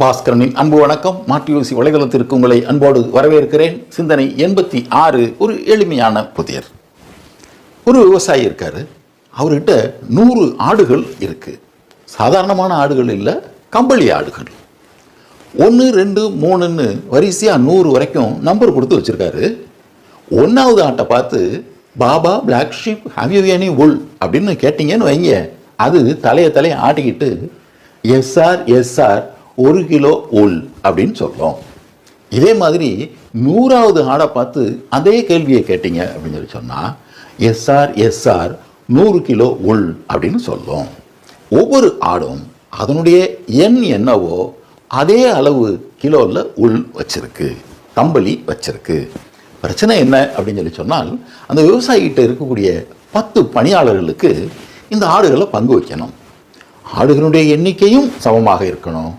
பாஸ்கரனின் அன்பு வணக்கம். மாட்டியூசி வலைதளத்திற்கு உங்களை அன்போடு வரவேற்கிறேன். சிந்தனை எண்பத்தி ஆறு ஒரு எளிமையான புதியர் ஒரு விவசாயி இருக்காரு. அவர்கிட்ட நூறு ஆடுகள் இருக்கு. சாதாரணமான ஆடுகள் இல்லை கம்பளி ஆடுகள். ஒன்று ரெண்டு மூணுன்னு வரிசையாக நூறு வரைக்கும் நம்பர் கொடுத்து வச்சிருக்காரு. ஒன்றாவது ஆட்டை பார்த்து baa baa black sheep have you any wool அப்படின்னு கேட்டிங்கன்னு வைங்க. அது தலையை தலையை ஆட்டிக்கிட்டு எஸ்ஆர் எஸ்ஆர் ஒரு கிலோ உள் அப்படின்னு சொல்லும் இதே மாதிரி நூறாவது ஆடை பார்த்து அதே கேள்வியை கேட்டீங்க அப்படின்னு சொல்லி சொன்னால் எஸ்ஆர் எஸ்ஆர் நூறு கிலோ உள் அப்படின்னு சொல்லும் ஒவ்வொரு ஆடும் அதனுடைய எண் என்னவோ அதே அளவு கிலோவில் உள் வச்சிருக்கு கம்பளி வச்சிருக்கு. பிரச்சனை என்ன அப்படின்னு சொல்லி சொன்னால் அந்த விவசாயிகிட்ட இருக்கக்கூடிய பத்து பணியாளர்களுக்கு இந்த ஆடுகளை பங்கு வைக்கணும். ஆடுகளுடைய எண்ணிக்கையும் சமமாக இருக்கணும்.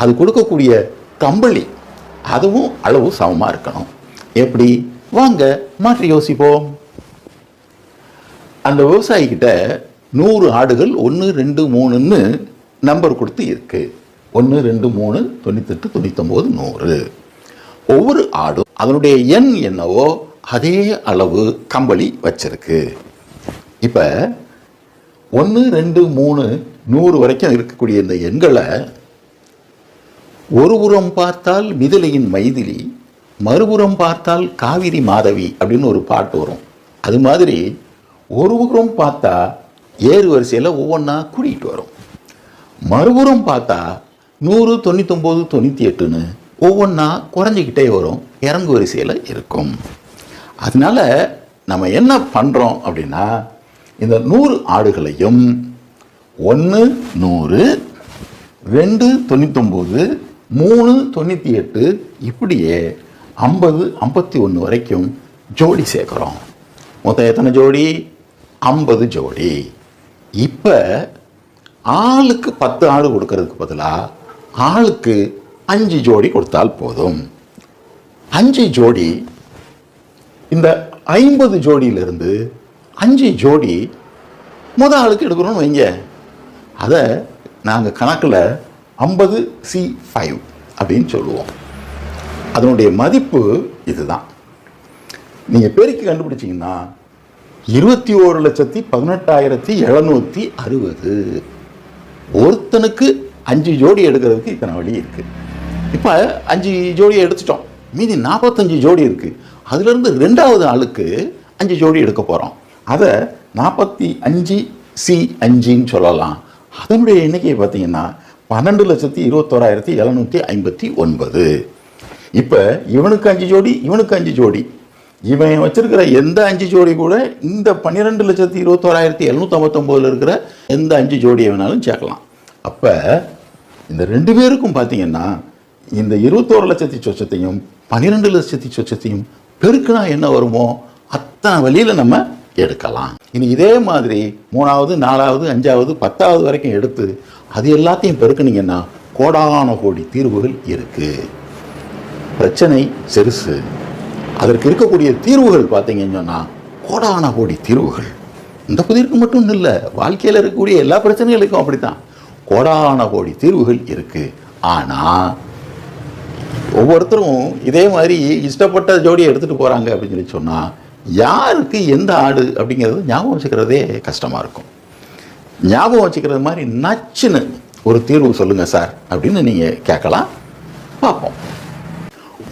அது கொடுக்கக்கூடிய கம்பளி அதுவும் அளவு சமமாக இருக்கணும். எப்படி? வாங்க மாற்றி யோசிப்போம். அந்த விவசாயிக்கிட்ட நூறு ஆடுகள் ஒன்று ரெண்டு மூணுன்னு நம்பர் கொடுத்து இருக்கு. ஒன்று ரெண்டு மூணு தொண்ணூத்தெட்டு தொண்ணூத்தொம்பது நூறு. ஒவ்வொரு ஆடும் அதனுடைய எண் என்னவோ அதே அளவு கம்பளி வச்சிருக்கு. இப்போ ஒன்று ரெண்டு மூணு நூறு வரைக்கும் இருக்கக்கூடிய இந்த எண்களை ஒரு புறம் பார்த்தால் மிதிலையின் மைதிலி மறுபுறம் பார்த்தால் காவிரி மாதவி அப்படின்னு ஒரு பாட்டு வரும். அது மாதிரி ஒருபுறம் பார்த்தா ஏறு வரிசையில் ஒவ்வொன்றா கூட்டிகிட்டு வரும். மறுபுறம் பார்த்தா நூறு தொண்ணூத்தொம்பது தொண்ணூற்றி எட்டுன்னு ஒவ்வொன்றா குறைஞ்சிக்கிட்டே வரும். இறங்கு வரிசையில் இருக்கும். அதனால நம்ம என்ன பண்ணுறோம் அப்படின்னா இந்த நூறு ஆடுகளையும் ஒன்று நூறு ரெண்டு தொண்ணூத்தொம்பது மூணு தொண்ணூற்றி எட்டு இப்படியே ஐம்பது ஐம்பத்தி ஒன்று வரைக்கும் ஜோடி சேர்க்குறோம். மொத்தம் எத்தனை ஜோடி? ஐம்பது ஜோடி. இப்போ ஆளுக்கு பத்து ஆடு கொடுக்கறதுக்கு பதிலாக ஆளுக்கு அஞ்சு ஜோடி கொடுத்தால் போதும். அஞ்சு ஜோடி இந்த ஐம்பது ஜோடியிலிருந்து அஞ்சு ஜோடி முத ஆளுக்கு எடுக்கிறோன்னு வைங்க. அதை நாங்கள் கணக்கில் ஐம்பது சி ஃபைவ் அப்படின்னு சொல்லுவோம். அதனுடைய மதிப்பு இதுதான். நீங்கள் பெருக்கி கண்டுபிடிச்சிங்கன்னா இருபத்தி ஓரு லட்சத்தி பதினெட்டாயிரத்தி எழுநூற்றி அறுபது. ஒருத்தனுக்கு அஞ்சு ஜோடி எடுக்கிறதுக்கு இத்தனை வழி இருக்குது இப்போ அஞ்சு ஜோடியை எடுத்துட்டோம். மீதி நாற்பத்தஞ்சு ஜோடி இருக்குது அதுலேருந்து ரெண்டாவது ஆளுக்கு அஞ்சு ஜோடி எடுக்க போகிறோம் அதை நாற்பத்தி அஞ்சு சி அஞ்சுன்னு சொல்லலாம். அதனுடைய எண்ணிக்கையை பார்த்தீங்கன்னா பன்னெண்டு லட்சத்தி இருபத்தோராயிரத்தி எழுநூற்றி ஐம்பத்தி ஒன்பது. இப்போ இவனுக்கு அஞ்சு ஜோடி இவனுக்கு அஞ்சு ஜோடி. இவன் வச்சிருக்கிற எந்த அஞ்சு ஜோடி கூட இந்த பன்னிரெண்டு லட்சத்தி இருபத்தோராயிரத்தி எழுநூற்றம்பத்தொம்போதில் இருக்கிற எந்த அஞ்சு ஜோடியை வேணாலும் சேர்க்கலாம். அப்போ இந்த ரெண்டு பேருக்கும் பார்த்தீங்கன்னா இந்த இருபத்தோரு லட்சத்தி சொச்சத்தையும் பன்னிரெண்டு லட்சத்தி சொச்சத்தையும் பெருக்குனா என்ன வருமோ? அத்தனை வழியில் நம்ம எடுக்கலாம். இனி இதே மாதிரி மூணாவது நாலாவது அஞ்சாவது பத்தாவது வரைக்கும் எடுத்து அது எல்லாத்தையும் பெருக்கினீங்கன்னா கோடான கோடி தீர்வுகள் இருக்குது பிரச்சனை செருசு. அதற்கு இருக்கக்கூடிய தீர்வுகள் பார்த்தீங்கன்னு சொன்னால் கோடான கோடி தீர்வுகள். இந்த புதிருக்கு மட்டும் இல்லை வாழ்க்கையில் இருக்கக்கூடிய எல்லா பிரச்சனைகளுக்கும் அப்படித்தான். கோடான கோடி தீர்வுகள் இருக்குது ஆனால் ஒவ்வொருத்தரும் இதே மாதிரி இஷ்டப்பட்ட ஜோடியை எடுத்துகிட்டு போகிறாங்க அப்படின்னு சொல்லி சொன்னால் யாருக்கு எந்த ஆடு அப்படிங்கிறது ஞாபகம் வச்சுக்கிறதே கஷ்டமாக இருக்கும். ஞாபகம் வச்சுக்கிறது மாதிரி நச்சுன்னு ஒரு தீர்வு சொல்லுங்கள் சார் அப்படின்னு நீங்கள் கேட்கலாம். பார்ப்போம்.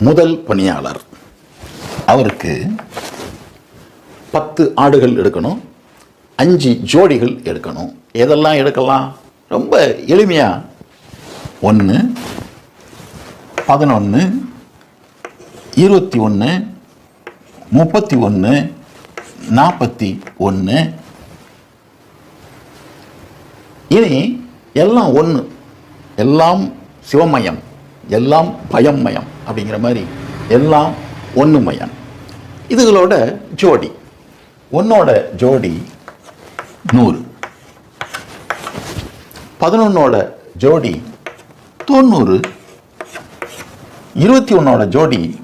முதல் பணியாளர். அவருக்கு பத்து ஆடுகள் எடுக்கணும். அஞ்சு ஜோடிகள் எடுக்கணும். எதெல்லாம் எடுக்கலாம்? ரொம்ப எளிமையாக ஒன்று பதினொன்று இருபத்தி ஒன்று முப்பத்தி ஒன்று நாற்பத்தி ஒன்று இனி எல்லாம் ஒன்று எல்லாம் சிவமயம் எல்லாம் பயம்மயம் அப்படிங்கிற மாதிரி எல்லாம் ஒன்று மயம். இதுகளோட ஜோடி. ஒன்னோட ஜோடி நூறு. பதினொன்னோட ஜோடி தொண்ணூறு. இருபத்தி ஒன்றோட ஜோடி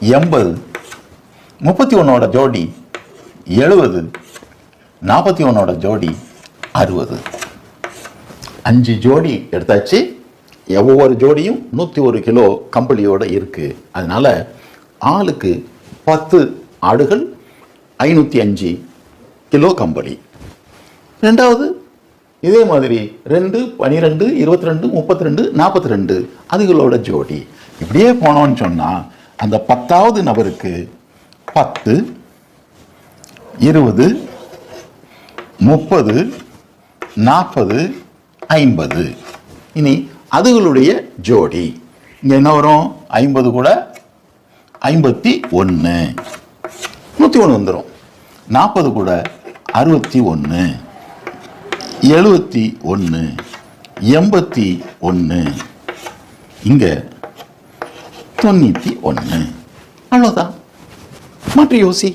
எண்பது. முப்பத்தி ஒன்றோட ஜோடி எழுபது நாற்பத்தி ஒன்றோட ஜோடி அறுபது அஞ்சு ஜோடி எடுத்தாச்சு. ஒவ்வொரு ஜோடியும் நூற்றி ஒரு கிலோ கம்பளியோடு இருக்குது அதனால் ஆளுக்கு பத்து ஆடுகள் ஐநூற்றி அஞ்சு கிலோ கம்பளி. ரெண்டாவது இதே மாதிரி ரெண்டு பனிரெண்டு இருபத்தி ரெண்டு முப்பத்தி ரெண்டு நாற்பத்தி ரெண்டு அதுகளோட ஜோடி. இப்படியே போனோன்னு சொன்னால் அந்த பத்தாவது நபருக்கு பத்து இருபது முப்பது நாற்பது ஐம்பது. இனி அதுகளுடைய ஜோடி. இங்கே என்ன வரும்? ஐம்பது கூட ஐம்பத்தி ஒன்று நூற்றி ஒன்று வந்துடும் நாற்பது கூட அறுபத்தி ஒன்று எழுபத்தி ஒன்று எண்பத்தி ஒன்று இங்கே தொண்ணூற்றி ஒன்று அவ்வளோதான் மாற்றி யோசி.